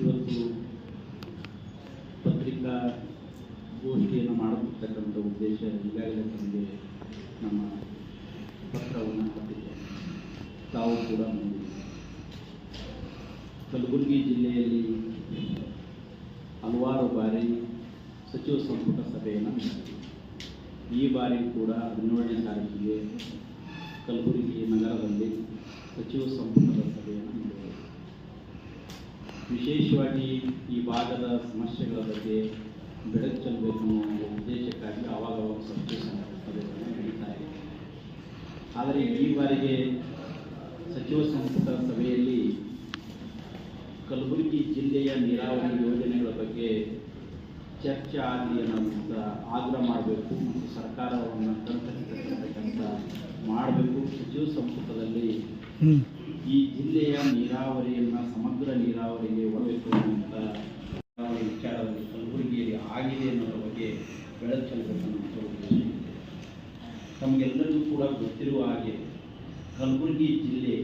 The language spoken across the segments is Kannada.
ಇವತ್ತು ಪತ್ರಿಕಾ ಗೋಷ್ಠಿಯನ್ನು ಮಾಡತಕ್ಕಂಥ ಉದ್ದೇಶ ಈಗಾಗಲೇ ತಮಗೆ ನಮ್ಮ ಪತ್ರವನ್ನು ಕೊಟ್ಟಿದ್ದೇನೆ ತಾವು ಕೂಡ ಕಲಬುರಗಿ ಜಿಲ್ಲೆಯಲ್ಲಿ ಹಲವಾರು ಬಾರಿ ಸಚಿವ ಸಂಪುಟ ಸಭೆಯನ್ನು ಈ ಬಾರಿ ಕೂಡ ಹದಿನೇಳನೇ ತಾರೀಕಿಗೆ ಕಲಬುರಗಿ ನಗರದಲ್ಲಿ ಸಚಿವ ಸಂಪುಟದ ಸಭೆಯನ್ನು ಮಾಡಿದ್ದೇವೆ ವಿಶೇಷವಾಗಿ ಈ ಭಾಗದ ಸಮಸ್ಯೆಗಳ ಬಗ್ಗೆ ಬೆಳಕು ಚೆಲ್ಲಬೇಕು ಅನ್ನೋ ಉದ್ದೇಶಕ್ಕಾಗಿ ಆವಾಗ ಸಭೆಗಳನ್ನು ನಡೀತಾ ಇದೆ ಆದರೆ ಈ ಬಾರಿಗೆ ಸಚಿವ ಸಂಪುಟ ಸಭೆಯಲ್ಲಿ ಕಲಬುರಗಿ ಜಿಲ್ಲೆಯ ನೀರಾವರಿ ಯೋಜನೆಗಳ ಬಗ್ಗೆ ಚರ್ಚೆ ಆಗಲಿ ಅನ್ನೋದ್ರಿಂದ ಆಗ್ರಹ ಮಾಡಬೇಕು ಮತ್ತು ಸರ್ಕಾರವನ್ನು ತಂತ್ರಸ್ತಕ್ಕಂಥ ಮಾಡಬೇಕು. ಸಚಿವ ಸಂಪುಟದಲ್ಲಿ ಈ ಜಿಲ್ಲೆಯ ನೀರಾವರಿಯನ್ನು, ಸಮಗ್ರ ನೀರಾವರಿಗೆ ನೀರಾವರಿ ವಿಚಾರದಲ್ಲಿ ಕಲಬುರಗಿಯಲ್ಲಿ ಆಗಿದೆ ಅನ್ನೋದ್ರ ಬಗ್ಗೆ ಬೆಳಕು ಚೆಲ್ಲಬೇಕು ಉದ್ದೇಶ. ತಮಗೆಲ್ಲರಿಗೂ ಕೂಡ ಗೊತ್ತಿರುವ ಹಾಗೆ ಕಲಬುರಗಿ ಜಿಲ್ಲೆ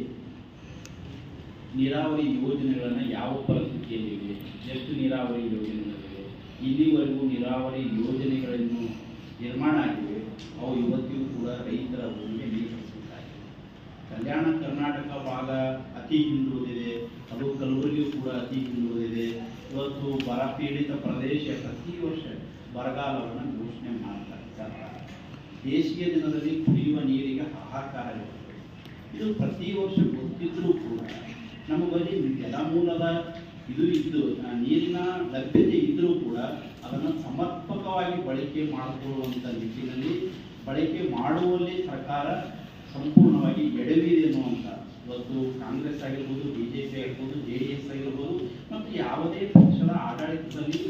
ನೀರಾವರಿ ಯೋಜನೆಗಳನ್ನು ಯಾವ ಪರಿಸ್ಥಿತಿಯಲ್ಲಿವೆ ಎಷ್ಟು ನೀರಾವರಿ ಯೋಜನೆಗಳಿವೆ ಇಲ್ಲಿವರೆಗೂ ನೀರಾವರಿ ಯೋಜನೆಗಳನ್ನು ಕರ್ನಾಟಕ ಭಾಗ ಅತಿ ಹಿಂದುಳಿದಿದೆ. ಅದು ಕಲಬುರಗಿಯೂ ಕೂಡ ಅತಿ ಹಿಂದುಳಿದಿದೆ. ಇವತ್ತು ಬರ ಪೀಡಿತ ಪ್ರದೇಶ ಪ್ರತಿ ವರ್ಷ ಬರಗಾಲವನ್ನು ಘೋಷಣೆ ಮಾಡ್ತಾರೆ ಸರ್ಕಾರ ಬೇಸಿಗೆ ದಿನದಲ್ಲಿ ಕುಡಿಯುವ ನೀರಿಗೆ ಹಾಹಾಕಾರ ಇದು ಪ್ರತಿ ವರ್ಷ ಗೊತ್ತಿದ್ರೂ ಕೂಡ ನಮ್ಮ ಬಳಿ ಜಲಮೂಲದ ಇದು ಇದ್ದು ನೀರಿನ ಲಭ್ಯತೆ ಇದ್ದರೂ ಕೂಡ ಅದನ್ನು ಸಮರ್ಪಕವಾಗಿ ಬಳಕೆ ಮಾಡಿಕೊಳ್ಳುವಂಥ ನಿಟ್ಟಿನಲ್ಲಿ, ಬಳಕೆ ಮಾಡುವಲ್ಲಿ ಸರ್ಕಾರ ಸಂಪೂರ್ಣವಾಗಿ ಎಡವಿದೆ ಇವತ್ತು ಕಾಂಗ್ರೆಸ್ ಆಗಿರ್ಬೋದು ಬಿಜೆಪಿ ಆಗಿರ್ಬೋದು ಜೆ ಡಿ ಎಸ್ ಆಗಿರ್ಬೋದು ಮತ್ತು ಯಾವುದೇ ಪಕ್ಷದ ಆಡಳಿತದಲ್ಲಿ